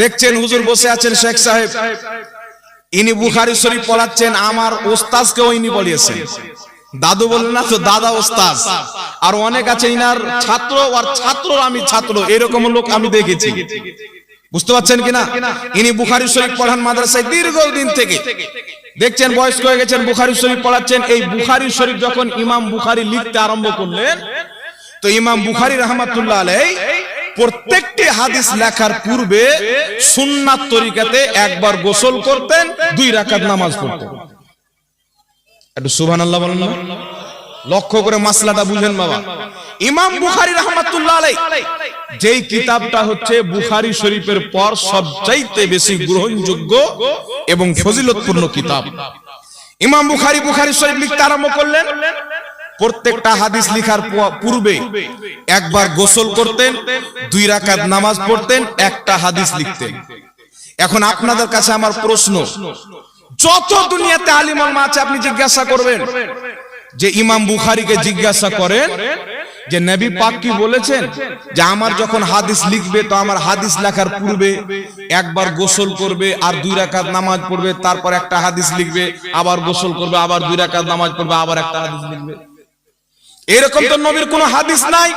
দেখছেন হুজুর বসে আছেন শেখ সাহেব। ইনি বুখারি শরীফ পড়াচ্ছেন, আমার ওস্তাজকেও ইনি পড়িয়েছেন। দাদু বললেন, না তো দাদা ওস্তাজ আর অনেক আছে ইনার ছাত্র, আর ছাত্র আমি ছাত্র, এরকম লোক আমি দেখেছি। বুঝতে পারছেন কিনা? ইনি বুখারি শরীফ পড়ান মাদ্রাসায় দীর্ঘদিন থেকে। দেখছেন, বয়স্ক হয়ে গেছেন, বুখারি শরীফ পড়াচ্ছেন। এই বুখারি শরীফ যখন ইমাম বুখারি লিখতে আরম্ভ করলেন, তো ইমাম বুখারি রহমাতুল্লাহ আলাই প্রত্যেকটি হাদিস লেখার পূর্বে সুন্নাত তরিকাতে একবার গোসল করতেন, দুই রাকাত নামাজ পড়তেন। একটু সুবহানাল্লাহ বলেন না? লক্ষ্য করে মাসলাটা বুঝেন বাবা। ইমাম বুখারী রাহমাতুল্লাহ আলাই যেই কিতাবটা হচ্ছে বুখারী শরীফের পর সবচাইতে বেশি গ্রহণযোগ্য এবং ফজিলতপূর্ণ কিতাব। ইমাম বুখারী বুখারি শরীফ লিখতে আরম্ভ করলেন প্রত্যেকটা হাদিস লিখার পূর্বে একবার গোসল করতেন, দুই রাকাত নামাজ পড়তেন, একটা হাদিস লিখতেন। এখন আপনাদের কাছে আমার প্রশ্ন, যত দুনিয়াতে আলিম আলমা আছে, আপনি জিজ্ঞাসা করবেন যে ইমাম বুখারীকে জিজ্ঞাসা করেন যে নবী পাক কি বলেছেন? যে আমার যখন হাদিস লিখবে, তো আমার হাদিস লেখার পূর্বে একবার গোসল করবে আর দুই রাকাত নামাজ পড়বে, তারপর একটা হাদিস লিখবে, আবার গোসল করবে, আবার দুই রাকাত নামাজ পড়বে, আবার একটা হাদিস লিখবে। এরকম তো নবীর কোনো হাদিস নাই।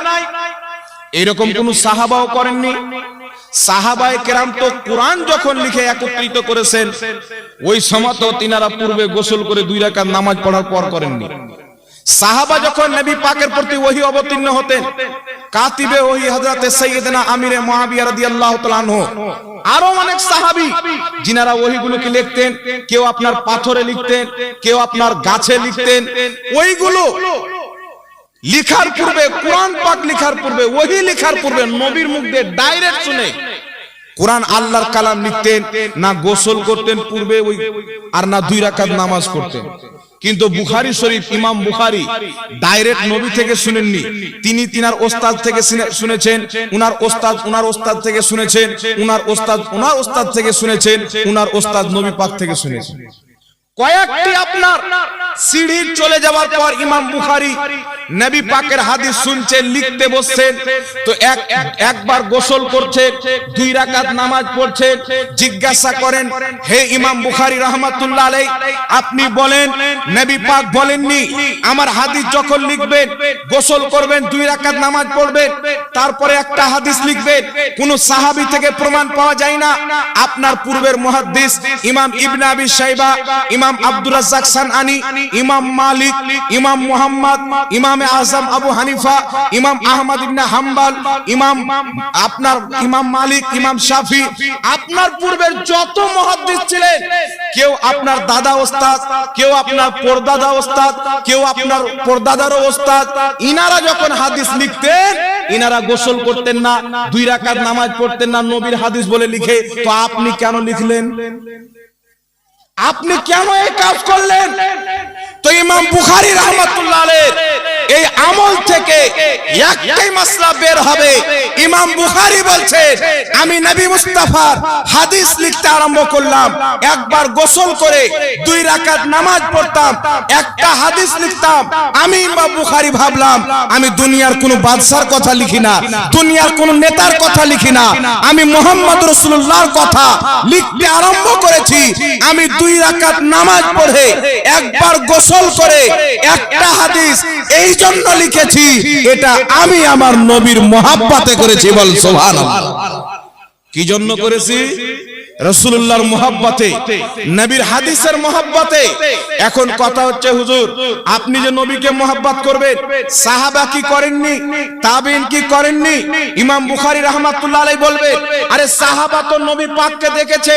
এরকম কোন সাহাবাও করেননি। সাহাবায়ে কেরাম তো কোরআন যখন লিখে একত্রিত করেছেন ওই সময় তো তিনারা পূর্বে গোসল করে দুই রাকাত নামাজ পড়ার পর করেননি। সাহাবা যখন নবী পাকের প্রতি ওহি অবতীর্ণ হতেন কাতিবে ওহি হযরতে সাইয়্যিদনা আমিরে মুয়াবিয়া রাদিয়াল্লাহু তাআলা আনহু। আরও অনেক সাহাবী যিনারা ওহিগুলোকে লিখতেন কেউ আপনার পাথরে লিখতেন কেউ আপনার গাছে লিখতেন ওইগুলো লিখার পূর্বে, কোরআন পাক লিখার পূর্বে, ওহি লিখার পূর্বে, নবীর মুখ দিয়ে ডাইরেক্ট শুনে কোরআন আল্লাহর কালাম লিখতেন, না গোসল করতেন পূর্বে ওই, আর না দুই রাকাত নামাজ পড়তেন। কিন্তু বুখারি শরীফ, ইমাম বুখারি ডাইরেক্ট নবী থেকে শুনেননি। তিনি তিনার ওস্তাদ থেকে শুনে- শুনেছেন, উনার ওস্তাদ উনার ওস্তাদ থেকে শুনেছেন, উনার ওস্তাদ উনার ওস্তাদ থেকে শুনেছেন, উনার ওস্তাদ নবী পাক থেকে শুনেছেন। কয়েকটি আপনার সিঁড়ির চলে যাওয়ার পর ইমাম বুখারী নবী পাকের হাদিস শুনছেন লিখতে বসছেন তো এক একবার গোসল করছে দুই রাকাত নামাজ পড়ছে জিজ্ঞাসা করেন হে ইমাম বুখারী রাহমাতুল্লাহ আলাই আপনি বলেন নবী পাক বলেননি আমার হাদিস যখন লিখবেন গোসল করবেন দুই রাকাত নামাজ পড়বেন তারপরে একটা হাদিস লিখবেন কোন সাহাবী থেকে প্রমাণ পাওয়া যায় না আপনার পূর্বের মুহাদ্দিস ইমাম ইবনে আবি শাইবা ইমাম আব্দুর রাজ্জাক সানআনি, ইমাম মালিক, ইমাম মুহাম্মদ, ইমাম আজম আবু হানিফা, ইমাম আহমদ ইবনে হাম্বল, ইমাম আপনার ইমাম মালিক, ইমাম শাফি, আপনার পূর্বের যত মুহাদ্দিস ছিলেন, কেউ আপনার দাদা ওস্তাদ, কেউ আপনার পরদাদা ওস্তাদ, কেউ আপনার পরদাদারও ওস্তাদ, ইনারা যখন হাদিস লিখতেন, ইনারা গোসল করতেন না, দুই রাকাত নামাজ পড়তেন না, নবীর হাদিস বলে লিখে, তো আপনি কেন লিখলেন? আপনি কেন এই কাজ করলেন? তো ইমাম বুখারি রহমতুল্লাহ এই আমল থেকে একটাই মাসলা বের হবে। ইমাম বুখারী বলছে, আমি নবী মুস্তাফার হাদিস লিখতে আরম্ভ করলাম। একবার গোসল করে দুই রাকাত নামাজ পড়তাম, একটা হাদিস লিখতাম। আমি ইমাম বুখারী ভাবলাম, আমি দুনিয়ার কোনো বাদশার কথা লিখি না, দুনিয়ার কোনো নেতার কথা লিখি না। আমি মোহাম্মদ রসুল্লাহর কথা লিখতে আরম্ভ করেছি। আমি দুই রাকাত নামাজ পড়ে একবার গোসল করে একটা হাদিস এই জন্য লিখেছি এটা আমি আমার নবীর মহাব্বাতে করেছি বল সোভান কি জন্য করেছি? রসুল্লাহর মোহাব্বতে, নবীর হাদিসের মোহাব্বতে। এখন কথা হচ্ছে, হুজুর, আপনি যে নবীকে মোহাব্বত করবেন, সাহাবা কি করেননি, তাবিন কি করেননি? ইমাম বুখারী রাহমাতুল্লাহ আলাইহি বলবেন, আরে সাহাবা তো নবী পাককে দেখেছে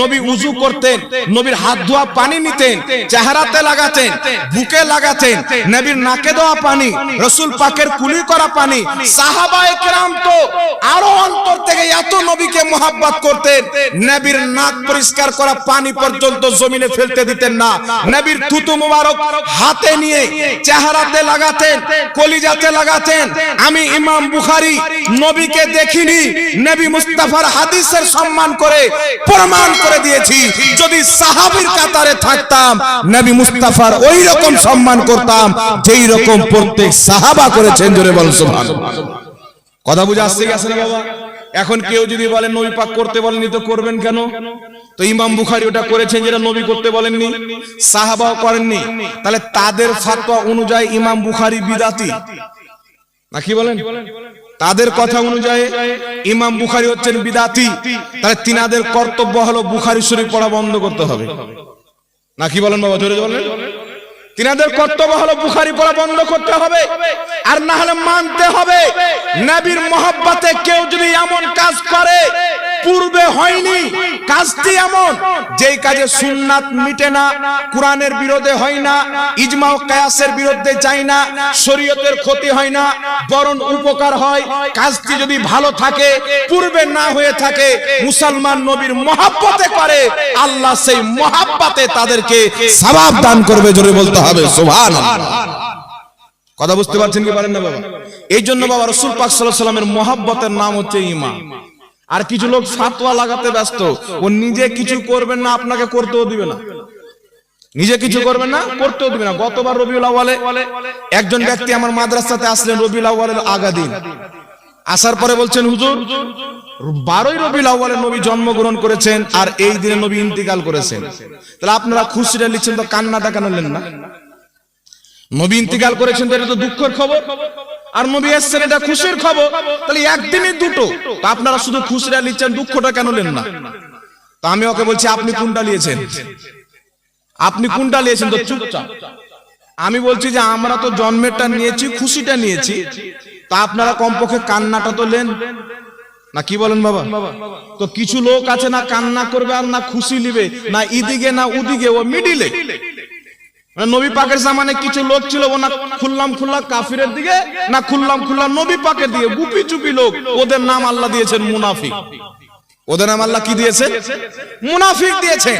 নবী উজু করতেন, নবীর হাত ধোয়া পানি নিতেন, চেহারাতে লাগাতেন, বুকে লাগাতেন, নবীর নাকে দেওয়া পানি, রসুল পাকের কুলি করা পানি সাহাবায়ে কেরাম তো আরও অন্তর থেকে এত নবীকে মোহাব্বত করতেন নবীর নাক পরিষ্কার করা পানি পর্যন্ত জমিনে ফেলতে দিতেন না। নবীর থুতু মুবারক হাতে নিয়ে চেহারাতে লাগাতেন, কলিজাতে লাগাতেন। আমি ইমাম বুখারী, নবীকে দেখিনি, নবী মুস্তাফার হাদিসের সম্মান করে প্রমাণ করে দিয়েছি। যদি সাহাবীর কাতারে থাকতাম, নবী মুস্তাফার ওই রকম সম্মান করতাম যেই রকম প্রত্যেক সাহাবা করেছেন, জোরে বল সুবহানাল্লাহ। কথা বুঝে আসছে আসে না বাবা? এখন কেউ যদি বলেন নবী পাক করতে বলেননি তো করবেন কেন? তো ইমাম বুখারি ওটা করেছেন যেটা নবী করতে বলেননি, সাহাবাও করেননি। তাহলে তাদের ফাতোয়া অনুযায়ী ইমাম বুখারি বিদাতি। না কি বলেন? তাদের কথা অনুযায়ী ইমাম বুখারি হচ্ছেন বিদাতি। তাহলে তিনাদের কর্তব্য হলো বুখারি শরীফ পড়া বন্ধ করতে হবে। না কি বলেন বাবা, জোরে বলেন। তিনাদের কর্তব্য হলো বুখারি পড়া বন্ধ করতে হবে আর না হলে মানতে হবে। নবীর মহব্বতে কেউ যদি এমন কাজ করে পূর্বে হয়নি। কাজটি এমন, যেই কাজে সুন্নাত মিটে না, কোরআনের বিরোধে হয় না, ইজমা ও কায়াসের বিরুদ্ধে যায় না, শরীয়তের ক্ষতি হয় না, বরং উপকার হয়। কাজটি যদি ভালো থাকে, পূর্বে না হয়ে থাকে, মুসলমান নবীর মহাব্বতে করে, আল্লাহ সেই মহাব্বতে তাদেরকে সওয়াব দান করবে জোরে বলতে হবে, সুবহানাল্লাহ। কথা বুঝতে পারছেন কি পারেন না বাবা? এই জন্য বাবা রসুল পাক সাল্লাল্লাহু সাল্লামের মহাব্বতের নাম হচ্ছে ঈমান। আর কিছু লোক ফাতোয়া লাগাতে ব্যস্ত। ও নিজে কিছু করবেন না, আপনাকে করতেও দিবে না। নিজে কিছু করবেন না, করতেও দিবে না। গতবার রবিউল আউয়ালে একজন ব্যক্তি আমার মাদ্রাসাতে আসলেন, রবিউল আউয়ালের আগা দিন আসার পরে বলছেন, হুজুর, বারোই রবিউল আউয়ালে নবী জন্মগ্রহণ করেছেন আর এই দিনে নবী ইন্তিকাল করেছেন। তাহলে আপনারা খুশিটা লিখছেন তো কান্নাটা কেন নেন না? নবী ইন্তিকাল করেছেন তো এটা তো দুঃখের খবর। আর নবী এসছেন, এটা খুশির খবর। তাহলে একদিনই দুটো। আপনারা শুধু খুশিটা নিচ্ছেন, দুঃখটা কেন নেন না? তো আমি ওকে বলছি, আপনি কোনটা নিয়েছেন? আপনি কোনটা নিয়েছেন? তো চুপচাপ আমি বলছি যে, আমরা তো জন্মেরটা নিয়েছি, খুশিটা নিয়েছি। তা আপনারা কমপক্ষে কান্নাটা তো নেন। না, কি বলেন বাবা? তো কিছু লোক আছে না কান্না করবে আর না খুশি নিবে, না ইদিকে না উদিকে ও মিডিলে। নবী পাকের জামানে কিছু লোক ছিল, ও না খুললাম খুল্লা কাফিরের দিকে, না খুললাম খুল্লা নবী পাকের দিকে, গুপি চুপি লোক। ওদের নাম আল্লাহ দিয়েছেন মুনাফিক। ওদের নাম আল্লাহ কি দিয়েছে মুনাফিক দিয়েছে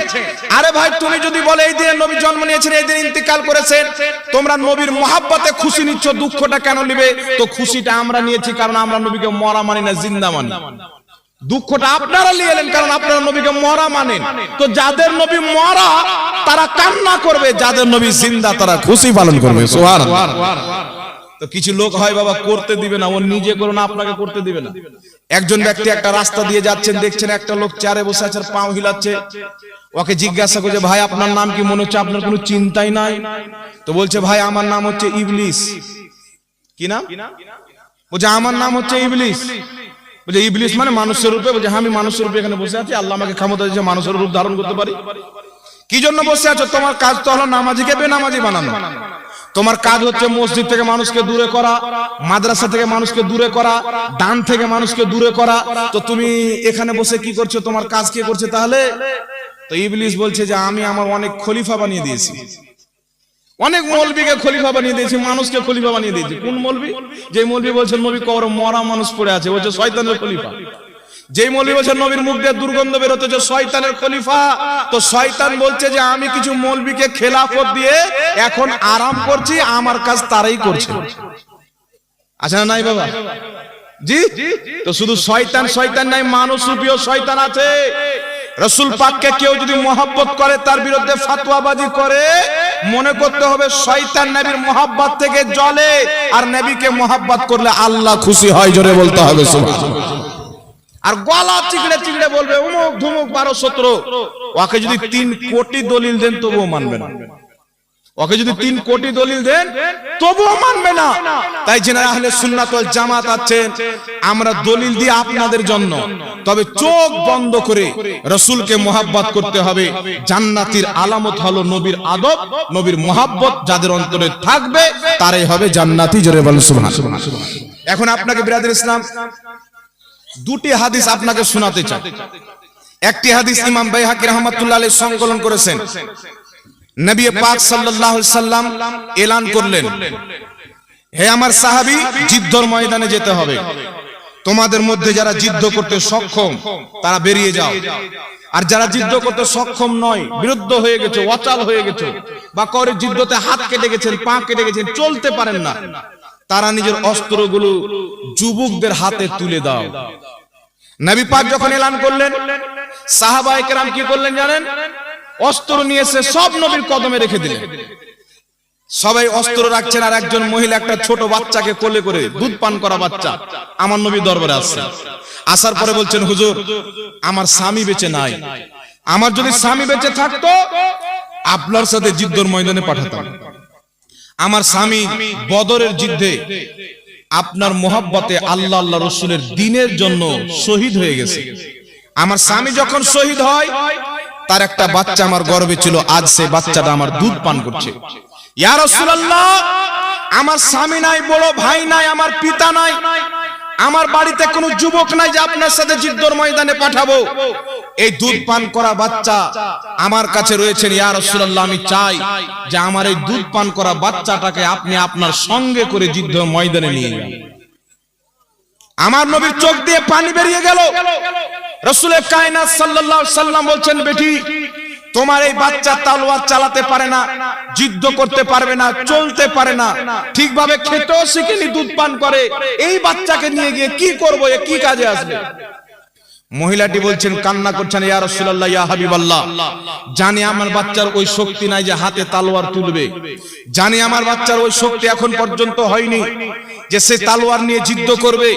আরে ভাই, তুমি যদি বলে, এই দিনে নবী জন্ম নিয়েছেন, এই দিন ইন্তিকাল করেছেন, তোমরা নবীর মহাব্বতে খুশি নিচ্ছ, দুঃখটা কেন নিবে? তো খুশিটা আমরা নিয়েছি, কারণ আমরা নবীকে মরা মানি না, জিন্দা মানি। দুঃখটা আপনারা নিয়ে এলেন, কারণ আপনারা নবীকে মরা মানেন। তো যাদের নবী মরা, তারা কান্না করবে, যাদের নবী জিন্দা, তারা খুশি পালন করবে। সুবহানাল্লাহ। তো কিছু লোক হয়, বাবা, করতে দিবে না, ও নিজে করো না, আপনাকে করতে দিবে না। একজন ব্যক্তি একটা রাস্তা দিয়ে যাচ্ছেন, দেখছেন একটা লোক চেয়ারে বসে আছে পাও হিলাচ্ছে। ওকে জিজ্ঞাসা করছে, ভাই, আপনার নাম কি? মনে হচ্ছে আপনার কোনো চিন্তাই নাই। তো বলছে, ভাই, আমার নাম হচ্ছে ইবলিস। কি নাম? বলছে, আমার নাম হচ্ছে ইবলিস। বলছে ইবলিস মানে মানুষের রূপে? বলছে হ্যাঁ আমি মানুষের রূপে এখানে বসে আছি। আল্লাহ আমাকে ক্ষমতা দিয়েছে মানুষের রূপ ধারণ করতে পারি। কি জন্য বসে আছো? তোমার কাজ তো হলো নামাজি নামাজিকে বেনামাজি বানানো। তোমার কাজ হচ্ছে মসজিদ থেকে মানুষকে দূরে করা মাদ্রাসা থেকে মানুষকে দূরে করা দান থেকে মানুষকে দূরে করা। তো তুমি এখানে বসে কি করছ? তোমার কাজ কে করছে তাহলে? তো ইবলিস বলছে যে আমি আমার অনেক খলিফা বানিয়ে দিয়েছি। অনেক মৌলবীকে খলিফা বানিয়ে দিয়েছি, মানুষকে খলিফা বানিয়ে দিয়েছি। কোন মৌলবী? যে মৌলবী বলছেন, নবী কবর মরা মানুষ পড়ে আছে। বলছে শয়তানের খলিফা। যেই মৌলবী বলছে নবীর মুখ দিয়ে দুর্গন্ধ বেরোতে যে শয়তানের খলিফা। তো শয়তান বলছে যে, আমি কিছু মৌলবীকে খেলাফত দিয়ে এখন আরাম করছি, আমার কাজ তারাই করছে। আচ্ছা না নাই বাবা? জি? তো শুধু শয়তান শয়তান নাই, মানুষ রূপীয় শয়তান আছে। রসুল পাককে কেউ যদি মহাব্বত করে, তার বিরুদ্ধে ফাতোয়াবাজি করে মনে করতে হবে শয়তান নবীর মহাব্বত থেকে জলে আর নবীকে মহাব্বত করলে আল্লাহ খুশি হয়, জোরে বলতে হবে আর গলা চিকড়ে চিকড়ে বলবে, উমুক ধুমুক বারো সতেরো ওকে যদি তিন কোটি দলিল দেন, তবুও মানবে না। ওকে যদি তিন কোটি দলিল দেন তবুও মানবে না। তাই জেনে আহলে সুন্নাত ওয়াল জামাত আছেন আমরা দলিল দিয়ে আপনাদের জন্য। তবে চোখ বন্ধ করে রসুলকে মোহাব্বত করতে হবে। জান্নাতির আলামত হলো নবীর আদব নবীর মোহাব্বত যাদের অন্তরে থাকবে তারাই হবে জান্নাতি। জোরে বলেন সুবহানাল্লাহ। এখন আপনাকে বিরাদের ইসলাম দুটি হাদিস আপনাকে শোনাতে চাই। একটি হাদিস ইমাম বাইহাকি রহমাতুল্লাহ আলাইহি সংকলন করেছেন। নবী পাক সাল্লাল্লাহু আলাইহি সাল্লাম এলান করলেন। হে আমার সাহাবী যুদ্ধর ময়দানে যেতে হবে। তোমাদের মধ্যে যারা যুদ্ধ করতে সক্ষম তারা বেরিয়ে যাও। আর যারা যুদ্ধ করতে সক্ষম নয় বিরুদ্ধ হয়ে গেছে অচাল হয়ে গেছে বা করে যুদ্ধতে হাত কেটে গেছেন পা কেটে গেছেন চলতে পারেন না। তারা নিজের অস্ত্রগুলো যুবকদের হাতে তুলে দাও। নবী পাক যখন এলান করলেন সাহাবায়ে কেরাম কি করলেন জানেন? অস্ত্র নিয়ে এসে সব নবীর কদমে রেখে দিলেন সবাই অস্ত্র রাখছেন আর একজন মহিলা একটা ছোট বাচ্চাকে কোলে করে দুধ পান করা বাচ্চা। আমার নবী দরবারে আসছে। আসার পরে বলছেন, হুজুর, আমার স্বামী বেঁচে নাই। আমার যদি স্বামী বেঁচে থাকতো, আপনার সাথে জিদ্দর ময়দানে পাঠাতাম। আমার স্বামী বদরের যুদ্ধে আপনার মোহাব্বতে আল্লাহ আল্লাহ রসুলের দিনের জন্য শহীদ হয়ে গেছে। আমার স্বামী যখন শহীদ হয় তার একটা বাচ্চা আমার গর্বে ছিল, আজ সে বাচ্চাটা আমার দুধ পান করছে। আমার স্বামী নাই, বড় ভাই নাই, আমার পিতা নাই, আমার বাড়িতে কোনো যুবক নাই যে আপনার সাথে যুদ্ধর ময়দানে পাঠাবো। এই দুধ পান করা বাচ্চা আমার কাছে রয়েছেন ইয়া রাসূলুল্লাহ, আমি চাই যে আমার এই দুধ পান করা বাচ্চাটাকে আপনি আপনার সঙ্গে করে যুদ্ধ ময়দানে নিয়ে যান। আমার নবীর চোখ দিয়ে পানি বেরিয়ে গেল। রসুলের কায়নাত সাল্লাল্লাহু সাল্লাম বলছেন, বেটি, তোমার এই বাচ্চা তালোয়ার চালাতে পারে না যুদ্ধ করতে পারবে না, চলতে পারে না, ঠিকভাবে খেতেও শিখেনি, দুধ পান করে। এই বাচ্চাকে নিয়ে গিয়ে কি করব, এ কি কাজে আসবে? মহিলাটি বলছেন, কান্না করছেন, ইয়া জানি আমার বাচ্চার ওই শক্তি নাই যে হাতে তালোয়ার তুলবে। জানি আমার বাচ্চার ওই শক্তি এখন পর্যন্ত হয়নি যে সে তালোয়ার নিয়ে যুদ্ধ করবে।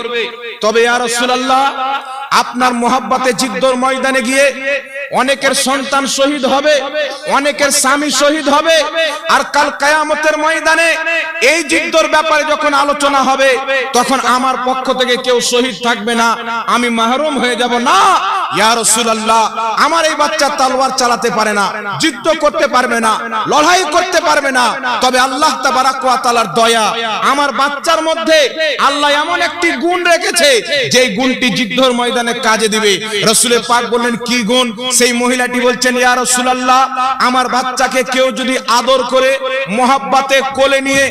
তবে ইয়া আপনার মোহাব্বতে যুদ্ধর ময়দানে গিয়ে অনেকের সন্তান শহীদ হবে, অনেকের স্বামী শহীদ হবে, আর কাল কায়ামতের ময়দানে এই যুদ্ধর ব্যাপারে যখন আলোচনা হবে, তখন আমার পক্ষ থেকে কেউ শহীদ থাকবে না, আমি মাহরুম হয়ে যাব না। ইয়া রাসূলুল্লাহ, আমার এই বাচ্চা তলোয়ার চালাতে পারে না যুদ্ধ করতে পারবে না, লড়াই করতে পারবে না, তবে আল্লাহ তাবারাক ওয়া তাআলার দয়া, আমার বাচ্চার মধ্যে আল্লাহ এমন একটি গুণ রেখেছে, যেই গুণটি যুদ্ধর ময়দানে কাজে দিবে। রাসূলের পাক বললেন, কি গুণ? সেই মহিলাটি বলছেন, ইয়া রাসূলুল্লাহ, আমার বাচ্চাকে কেউ যদি আদর করে, মোহাব্বতে কোলে নিয়ে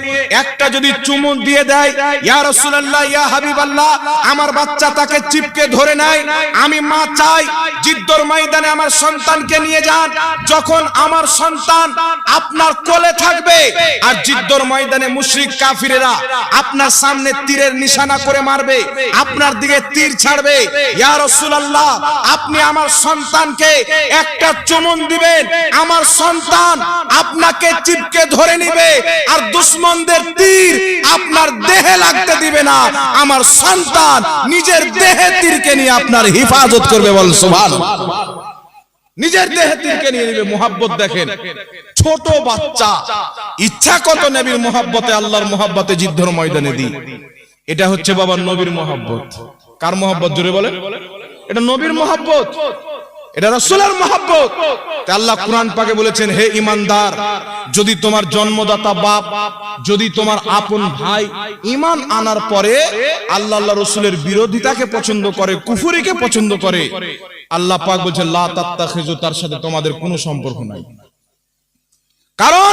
একটা যদি চুমুন দিয়ে দেয়, ইয়া রাসূলুল্লাহ, ইয়া হাবিবাল্লাহ, আমার বাচ্চা তাকে চিপকে ধরে নেয়। আমি মা চাই জিদ্দর ময়দানে আমার সন্তানকে নিয়ে যান। যখন আমার সন্তান আপনার কোলে থাকবে, আর জিদ্দর ময়দানে মুশরিক কাফিরেরা আপনার সামনে তীরের নিশানা করে মারবে, আপনার দিকে তীর ছাড়বে ইয়া রাসূলুল্লাহ, আপনি আমার সন্তানকে একটা চুমুন দিবেন। আমার সন্তান আপনাকে চিপকে ধরে নিবে আর দুশ্মনদের তীর আপনার দেহে লাগতে দিবে না। আমার সন্তান নিজের দেহে তীরকে নিয়ে আপনার হিফাজত করবে বল সুবহান নিজের দেহে তীরকে নিয়ে নিবে, মোহাব্বত দেখেন। ছোট বাচ্চা, ইচ্ছা কত নবীর মোহাব্বতে, আল্লাহর মোহাব্বতে যুদ্ধর ময়দানে দি এটা হচ্ছে বাবা নবীর মোহাব্বত। কার মোহাব্বত জোরে বলে এটা নবীর মোহাব্বত। এটা রসুলের মহাব্বত। আল্লাহ কোরআন পাকে বলেছেন, হে ইমানদার যদি তোমার জন্মদাতা বাপ, যদি তোমার আপন ভাই ইমান আনার পরে আল্লাহ আল্লাহ রসুলের বিরোধিতাকে পছন্দ করে, কুফুরিকে পছন্দ করে, আল্লাহ পাক বলছেন লা তাত্তাখিজু তার সাথে তোমাদের কোনো সম্পর্ক নাই। কারণ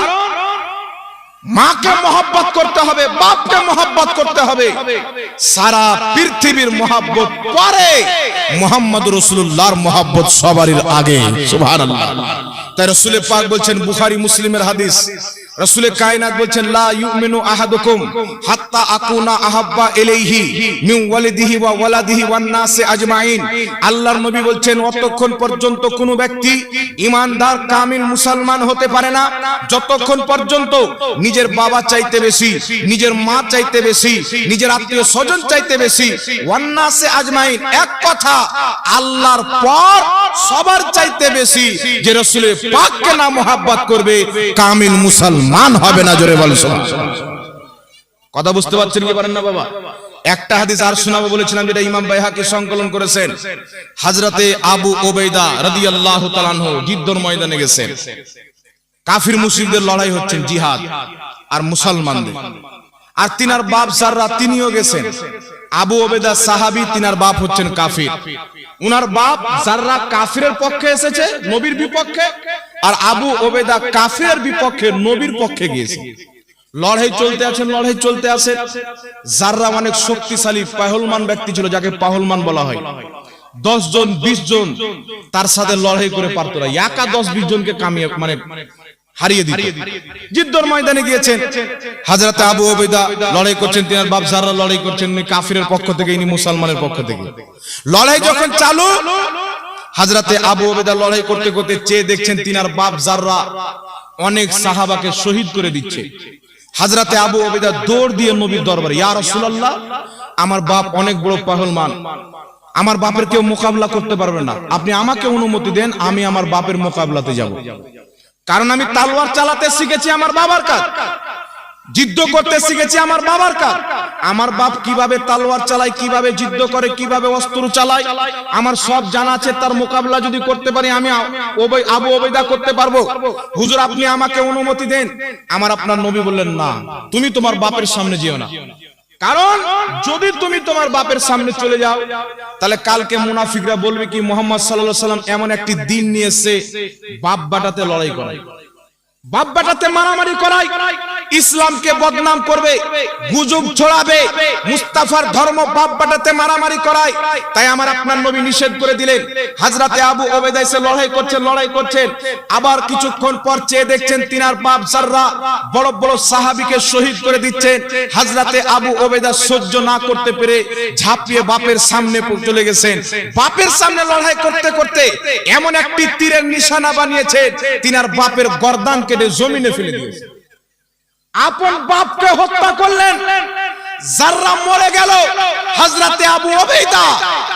মাকে মহব্বত করতে হবে বাপকে মহব্বত করতে হবে। সারা পৃথিবীর মহব্বত পরে মোহাম্মদ রসুল্লাহর মহব্বত সবারই আগে। সুবহানাল্লাহ। তাই রসুলের পাক বলছেন বুখারী মুসলিমের হাদিস। রসুলের কায়নাত বলছেন, লা ইউমিনু আহাদুকুম হাত্তা আকুনা আহাব্বা ইলাইহি মিন ওয়ালিদিহি ওয়া ওয়ালাদিহি ওয়ান নাসি আজমাইন। আল্লাহর নবী বলছেন, অতক্ষণ পর্যন্ত কোনো ব্যক্তি ইমানদার কামিল মুসলমান হতে পারে না। যতক্ষণ পর্যন্ত নিজের বাবা চাইতে বেশি, নিজের মা চাইতে বেশি, নিজের আত্মীয় স্বজন চাইতে বেশি, ওয়ান নাসি আজমাইন, এক কথা, আল্লাহর পর সবার চাইতে বেশি যে রসুলের পাককে না মোহাব্বত করবে, কামিল মুসলমান হবে না জোরে বল কথা বুঝতে পারছেন কি পারেন না বাবা? একটা হাদিস আর শোনাবো বলেছিলাম যেটা ইমাম বাইহাকি সংকলন করেছেন। হাজরাতে আবু ওবেদা রাদিয়াল্লাহু তাআলা আনহু যুদ্ধর ময়দানে গেছেন। কাফির মুশরিকদের লড়াই হচ্ছেন জিহাদ আর মুসলমানদের। আর তিনার বাপ সাররা তিনিও গেছেন। আবু ওবেদা সাহাবী তিনার বাপ হচ্ছেন কাফির। উনার বাপ যাররা কাফিরের পক্ষে এসেছে, নবীর বিপক্ষে, আর আবু ওবেদা কাফিরের বিপক্ষে, নবীর পক্ষে গিয়েছে। লড়াই চলতে আছে, লড়াই চলতে আছে। যাররা অনেক শক্তিশালী পাহলমান ব্যক্তি ছিল, যাকে পাহলমান বলা হয়। দশ জন, বিশ জন, তার সাথে লড়াই করে পারতো না একা দশ, বিশ জনকে কামিয়ে মানে হারিয়ে দিত। জিদ্দর ময়দানে গিয়েছেন। হাজরাতে আবু ওবেদা লড়াই করছেন তিনার বাপ যারা লড়াই করছেন উনি কাফিরের পক্ষ থেকে ইনি মুসলমানের পক্ষ থেকে। লড়াই যখন চালু হাজরাতে আবু ওবেদা লড়াই করতে করতে চেয়ে দেখছেন তিনার বাপ জাররা অনেক সাহাবাকে শহীদ করে দিচ্ছে। হাজরাতে আবু ওবেদা দৌড় দিয়ে নবীর দরবারে ইয়া রাসূলুল্লাহ আমার বাপ অনেক বড় পাগলমান। আমার বাপের কেউ মোকাবলা করতে পারবে না। আপনি আমাকে অনুমতি দেন আমি আমার বাপের মোকাবলাতে যাব। কারণ আমি তালোয়ার চালাতে শিখেছি আমার বাবার কাজ। যুদ্ধ করতে শিখেছি আমার বাবার কাজ। আমার বাপ কীভাবে তালোয়ার চালায়, কীভাবে যুদ্ধ করে, কীভাবে অস্ত্র চালায়, আমার সব জানা আছে, তার মোকাবিলা যদি করতে পারি আমি আবু ওবেদা করতে পারব। হুজুর, আপনি আমাকে অনুমতি দেন। আমার আপনার নবী বললেন, না, তুমি তোমার বাপের সামনে যেও না। কারণ যদি তুমি তোমার বাপের সামনে চলে যাও, তাহলে কালকে মুনাফিকরা বলবে কি, মোহাম্মদ সাল্লাল্লাহু সাল্লাম এমন একটি দিন নিয়ে এসে বাপ বাটাতে লড়াই করে বাপ বাটাতে মারামারি করায়। ইসলামকে বদনাম করবে, গুজব ছড়াবে, মুস্তাফার ধর্ম বাপ বাটাতে মারামারি করায়। তাই আমার আপনার নবী নিষেধ করে দিলেন। হাজরাতে আবু ওবেদা এসে লড়াই করছেন লড়াই করছেন। আবার কিছুক্ষণ পর চেয়ে দেখছেন তিনার বাপ জাররা বড় বড় সাহাবীকে শহীদ করে দিচ্ছেন। হাজরাতে আবু ওবেদা সহ্য না করতে পেরে ঝাঁপিয়ে বাপের সামনে চলে গেছেন। বাপের সামনে লড়াই করতে করতে এমন একটি তীরের নিশানা বানিয়েছেন, তিনার বাপের গর্দান কেটে জমিনে ফেলে দিয়েছে আপন বাপকে হত্যা করলেন। জাররা মরে গেল হযরতে আবু ওবেদা।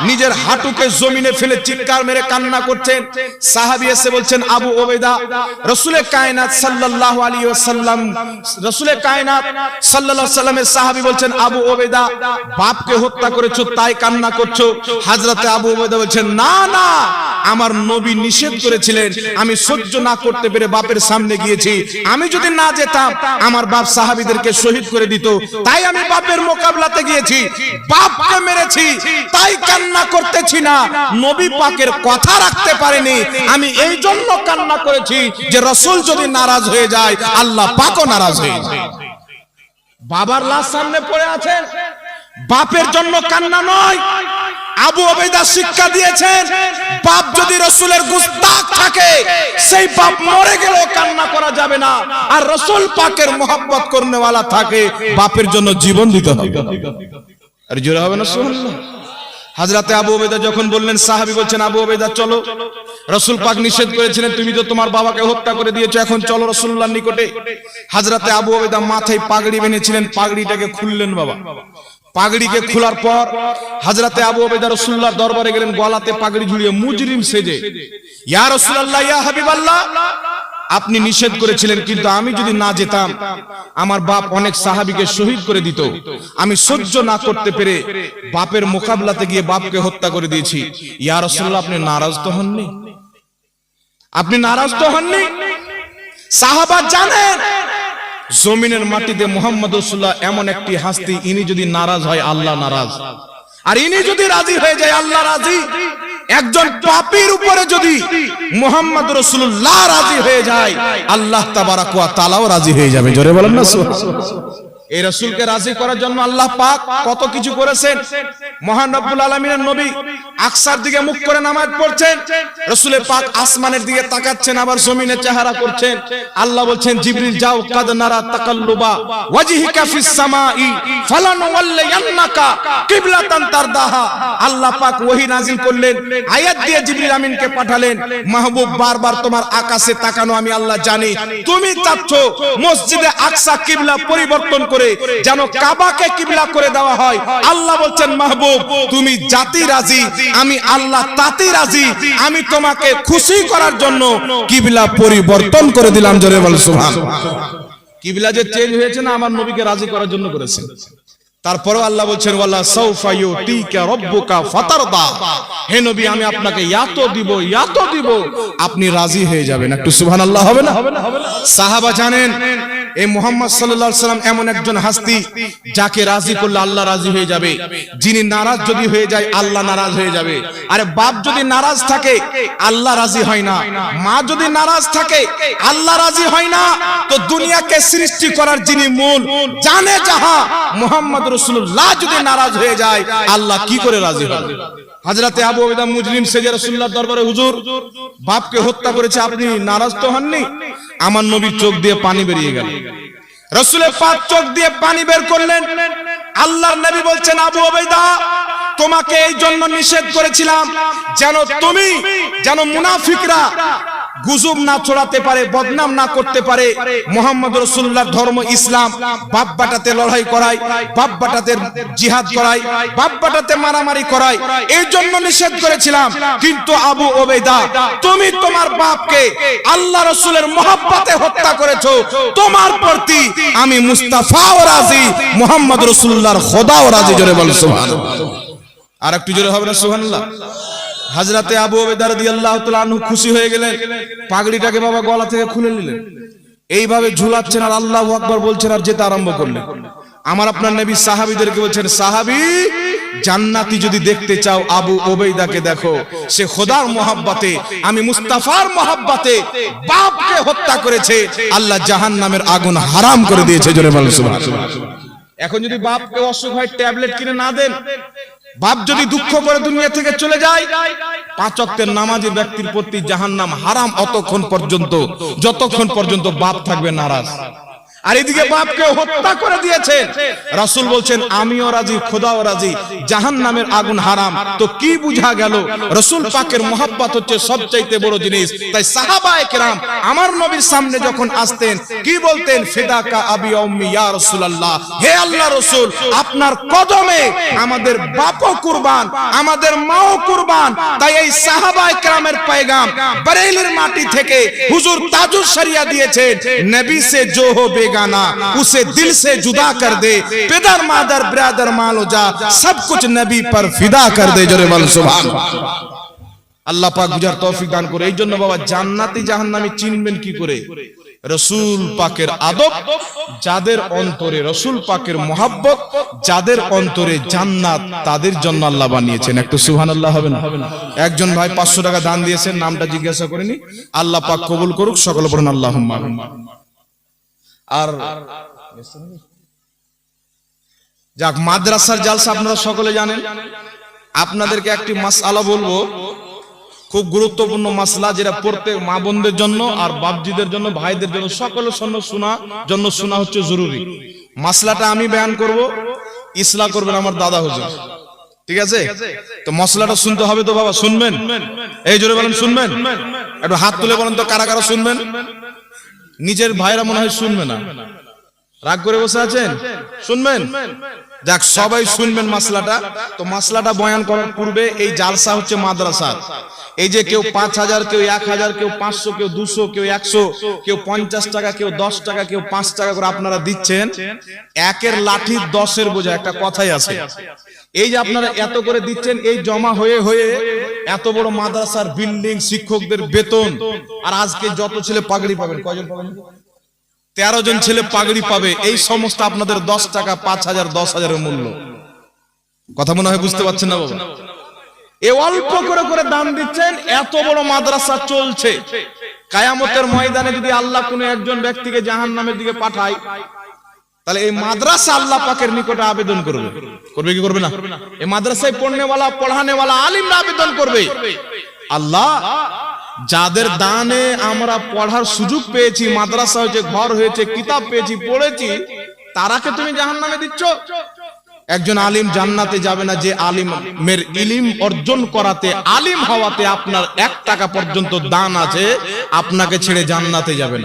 নিজের হাঁটুকে জমিনে ফেলে চিৎকার মেরে কান্না করছেন। সাহাবী এসে বলছেন, আবু ওবেদা, রাসূলে কায়নাত সাল্লাল্লাহু আলাইহি ওয়াসাল্লাম, রাসূলে কায়নাত আলাইহি সাল্লামের সাহাবী বলছেন, আবু ওবেদা, বাপকে হত্যা করেছ, তাই কান্না করছ? হযরতে আবু ওবেদা বলছেন, না না, আমার নবী নিষেধ করেছিলেন, আমি সহ্য না করতে পেরে বাপের সামনে গিয়েছি। আমি যদি না যেতাম, আমার বাপ সাহাবীদেরকে শহীদ করে দিত। তাই আমি বাপের মোকাবলাতে গিয়েছি। বাপকে মেরেছি। তাই কান্না করতেছি না। নবী পাকের কথা রাখতে পারেনি। আমি এই জন্য কান্না করেছি যে রসুল যদি নারাজ হয়ে যায়, আল্লাহ পাকও নারাজ হয়ে বাবার লাশ সামনে পড়ে আছেন বাপের জন্য কান্না নয়। আবু ওবেদা শিক্ষা দিয়েছেন, বাপ যদি রসুলের গুস্তাখ থাকে, সেই বাপ মরে গেলেও কান্না করা যাবে না। আর রসুল পাকের মোহাব্বত করনেওয়ালা থাকে, বাপের জন্য জীবন দিতে হবে। আর জোরে হবে না, সুবহানাল্লাহ। হাজরাতে আবু ওবেদা যখন বললেন, সাহাবী বলছেন, আবু ওবেদা চলো। রসুল পাক নিষেধ করেছিলেন, তুমি তো তোমার বাবাকে হত্যা করে দিয়েছ, এখন চলো রসুল্লাহর নিকটে। হাজরাতে আবু ওবেদা মাথায় পাগড়ি বেঁধেছিলেন, পাগড়িটাকে খুললেন বাবা। পাগড়িকে খোলার পর হাজরাতে আবু ওবেদা রসুল্লাহর দরবারে গেলেন, গলাতে পাগড়ি ঝুলিয়ে মুজরিম সেজে। ইয়া রসুলাল্লাহ, ইয়া হাবিবাল্লাহ আপনি নিষেধ করেছিলেন, কিন্তু আমি যদি না যেতাম, আমার বাপ অনেক সাহাবীকে শহীদ করে দিত। আমি সহ্য না করতে পেরে বাপের মোকাবলাতে গিয়ে বাপকে হত্যা করে দিয়েছি। ইয়া রাসূলুল্লাহ, আপনি নারাজ তো হননি? আপনি নারাজ তো হননি? সাহাবা জানেন, জমিনের মাটিতে মোহাম্মদ রসুল্লাহ এমন একটি হাস্তি, ইনি যদি নারাজ হয়, আল্লাহ নারাজ। আর ইনি যদি রাজি হয়ে যায়, আল্লাহ রাজি। একজন পাপীর উপরে যদি মোহাম্মদ রসুল্লাহ রাজি হয়ে যায়, আল্লাহ তাবারাকুয়া তালাও রাজি হয়ে যাবে জোরে বলেন না। এই রসুলকে রাজি করার জন্য আল্লাহ পাক কত কিছু করেছেন। মহান রব্বুল আলমিনের নবী আকসার দিকে মুখ করে নামাজ পড়ছেন। রসুলে পাক আসমানের দিকে তাকাচ্ছেন, আবার জমিনে চেহারা করছেন। আল্লাহ বলছেন, জিবরিল, যাও, কাদ নারা তাকাল্লুবা ওয়াজহিকা ফিস সামাই ফালানুওয়াল্লিয়ান্নাকা কিবলাতান তারদাহা। আল্লাহ পাক ওহী নাজিল করলেন, আয়াত দিয়ে জিবরিল আমিনকে পাঠালেন, মাহবুব, বারবার তোমার আকাশে তাকানো আমি আল্লাহ জানি। তুমি চাচ্ছ মসজিদে আকসা কিবলা পরিবর্তন করে যেন কাবাকে কিবলা করে দেওয়া হয়। আল্লাহ বলছেন, মাহবুব, তুমি জাতি রাজি, আমি আল্লাহ তাতে রাজি, আমি তোমাকে খুশি করার জন্য কিবলা পরিবর্তন করে দিলাম। জোরে বল, সুবহান। কিবলা যে চেঞ্জ হয়েছে না, আমার নবীকে রাজি করার জন্য করেছেন তারপরেও আল্লাহ বলছেন ওয়াল্লা সাউফা ইউতিকা রাব্বুকা ফাতারদা। হে নবী, আমি আপনাকে এত দিব এত দিব। আপনি রাজি হয়ে যাবেন। একটু সুবহানাল্লাহ হবে না? সাহাবা জানেন এই মোহাম্মদ আলাইহি সাল্লাম এমন একজন হাস্তি যাকে রাজি করলে আল্লাহ রাজি হয়ে যাবে। যিনি নারাজ যদি হয়ে যায়, আল্লাহ নারাজ হয়ে যাবে। আরে বাপ যদি নারাজ থাকে, আল্লাহ রাজি হয় না। মা যদি নারাজ থাকে, আল্লাহ রাজি হয় না। তো দুনিয়াকে সৃষ্টি করার যিনি মূল, জানে যাহা, মোহাম্মদ রসুল্লাহ যদি নারাজ হয়ে যায়, আল্লাহ কি করে রাজি হবে? হাজরাতে আবু ওবেদা মুজরিম সেজে রাসূলুল্লাহর দরবারে, হুজুর, বাপকে হত্যা করেছে আপনি, নারাজ তো হননি? আমার নবীর চোখ দিয়ে পানি বেরিয়ে গেল। রসুলের পাঁচ চোখ দিয়ে পানি বের করলেন। আল্লাহর নবী বলছেন, আবু ওবেদা তোমাকে এই জন্য নিষেধ করেছিলাম যেন তুমি, যেন মুনাফিকরা গুজব না ছড়াতে পারে, বদনাম না করতে পারে, মোহাম্মদ রসুল্লাহ ধর্ম ইসলাম বাপ বাটাতে লড়াই করায় বাপ বাটাতে জিহাদ করায় বাপ বাটাতে মারামারি করায় এই জন্য নিষেধ করেছিলাম। কিন্তু আবু ওবেদা তুমি তোমার বাপকে আল্লাহ রসুলের মহাব্বাতে হত্যা করেছ। তোমার প্রতি আমি মুস্তাফাও রাজি, মোহাম্মদ রসুল্লাহর খোদাও রাজি। জোরে বল আর একটু জোরে হবে না, সুবহানাল্লাহ। হাজরাতে আবু ওবেদা রাদিয়াল্লাহু তাআলা আনহু খুশি হয়ে গেলেন। পাগড়িটাকে বাবা গলা থেকে খুলে নিলেন। এইভাবে ঝুলাচ্ছেন আর আল্লাহ আকবার বলছেন, আর যেতে আরম্ভ করলেন আমার আপনার নবী সাহাবিদেরকে বলছেন, সাহাবী, জান্নাতি যদি দেখতে চাও আবু ওবেদাকে দেখো। সে খোদার মোহাব্বতে, আমি মুস্তাফার মোহাব্বতে বাপকে হত্যা করেছে। আল্লাহ জাহান্নামের আগুন হারাম করে দিয়েছে এখন যদি বাপকে অসুখ হয়, ট্যাবলেট কিনে না দেন বাপ যদি দুঃখ করে দুনিয়া থেকে চলে যায়, পাঁচ অক্টের নামাজি ব্যক্তির প্রতি জাহান্নাম হারাম অতক্ষণ পর্যন্ত, যতক্ষণ পর্যন্ত বাপ থাকবে নারাজ। আর এদিকে বাপকে হত্যা করে দিয়েছেন। রাসূল বলছেন, আমিও রাজি, খোদাও রাজি, জাহান্নামের আগুন হারাম। তো কি বুঝা গেল? রাসূল পাকের মোহাব্বত হচ্ছে সবচাইতে বড় জিনিস। তাই সাহাবায়ে কেরাম আমার নবীর সামনে যখন আসতেন, কি বলতেন? ফিদাকা আবি উম্মি, ইয়া রাসূলুল্লাহ, হে আল্লাহ রাসূল, আপনার কদমে আমাদের বাপও কুরবান, আমাদের মাও কুরবান। তাই এই সাহাবায়ে কেরামের পয়গাম বরেলির মাটি থেকে হুজুর তাজুল শরিয়া দিয়েছেন, নবী সে जो हो बेगाना उसे दिल से जुदा कर दे पिदर मादर ब्रदर मालो जा सब कुछ नबी पर फिदा कर दे জোরে বল সুবহান আল্লাহ পাক বুঝার তৌফিক দান করে এই জন্য বাবা জান্নাতি জাহান্নামী চিনবেন কি করে রসুল পাকের আদব যাদের অন্তরে রসুল পাকের মোহাব্বত যাদের অন্তরে জান্নাত তাদের জন্য আল্লাহ বানিয়েছেন একটু সুহান আল্লাহ হবে না একজন ভাই পাঁচশো টাকা দান দিয়েছেন নামটা জিজ্ঞাসা করেনি আল্লাহ পাক কবুল করুক সকল বলেন আল্লাহ আর যাক, মাদ্রাসার জালসা আপনারা সকলে জানেন। আপনাদেরকে একটি মাসআলা বলব। খুব গুরুত্বপূর্ণ মাসলা যেটা প্রত্যেক মা বোনদের জন্য আর বাপজিদের জন্য, ভাইদের জন্য, সকলের জন্য শোনা জন্য শোনা হচ্ছে জরুরি। মাসলাটা আমি বয়ান করব, ইসলা করবেন আমার দাদা হুজুর। ঠিক আছে? তো মশলাটা শুনতে হবে তো বাবা, শুনবেন? এই জোরে বলেন, শুনবেন? একটু হাত তুলে বলেন তো কারা কারা শুনবেন? নিজের ভাইরা মনে হয় শুনবে না। রাগ করে বসে আছেন? শুনবেন? যাক সবাই শুনবেন মাসলাটা। তো মাসলাটা বয়ান করার পূর্বে এই জালসা হচ্ছে মাদ্রাসা এই যে কেউ পাঁচ হাজার, কেউ এক হাজার, কেউ পাঁচশো, কেউ দুশো, কেউ একশো, কেউ পঞ্চাশ টাকা, কেউ দশ টাকা, কেউ পাঁচ টাকা করে আপনারা দিচ্ছেন। একের লাঠি দশের বোঝা, একটা কথাই আছে। এই যে আপনারা এত করে দিচ্ছেন, এই জমা হয়ে হয়ে এত বড় মাদ্রাসার বিল্ডিং শিক্ষকদের বেতন। আর আজকে যত ছেলে পাগড়ি পাবেন, কয়জন পাবেন? তেরো জন ছেলে পাগড়ি পাবে, এই সমস্ত আপনাদের দশ টাকা, পাঁচ হাজার, দশ হাজারের মূল্য। কথা মনে হয় বুঝতে পারছেন না, বাবা? এ অল্প করে করে দান দিচ্ছেন, এত বড় মাদ্রাসা চলছে। কায়ামতের ময়দানে যদি আল্লাহ কোনো একজন ব্যক্তিকে জাহান নামের দিকে পাঠায়, তাহলে এই মাদ্রাসা আল্লাহ পাকের নিকটে আবেদন করবে। করবে কি করবে না? এই মাদ্রাসায় পড়নেওয়ালা, পড়ানেওয়ালা, আলিমরা আবেদন করবে। আল্লাহ যাদের দানে আমরা পড়ার সুযোগ পেয়েছি মাদ্রাসা হয়েছে ঘর হয়েছে কিতাব পেয়েছি পড়েছি তারাকে তুমি জাহান নামে দিচ্ছ? একজন আলিম জান্নাতে যাবে না যে আলিমের ইলিম অর্জন করাতে আলিম হওয়াতে আপনার এক টাকা পর্যন্ত দান আছে আপনাকে ছেড়ে জান্নাতে যাবেন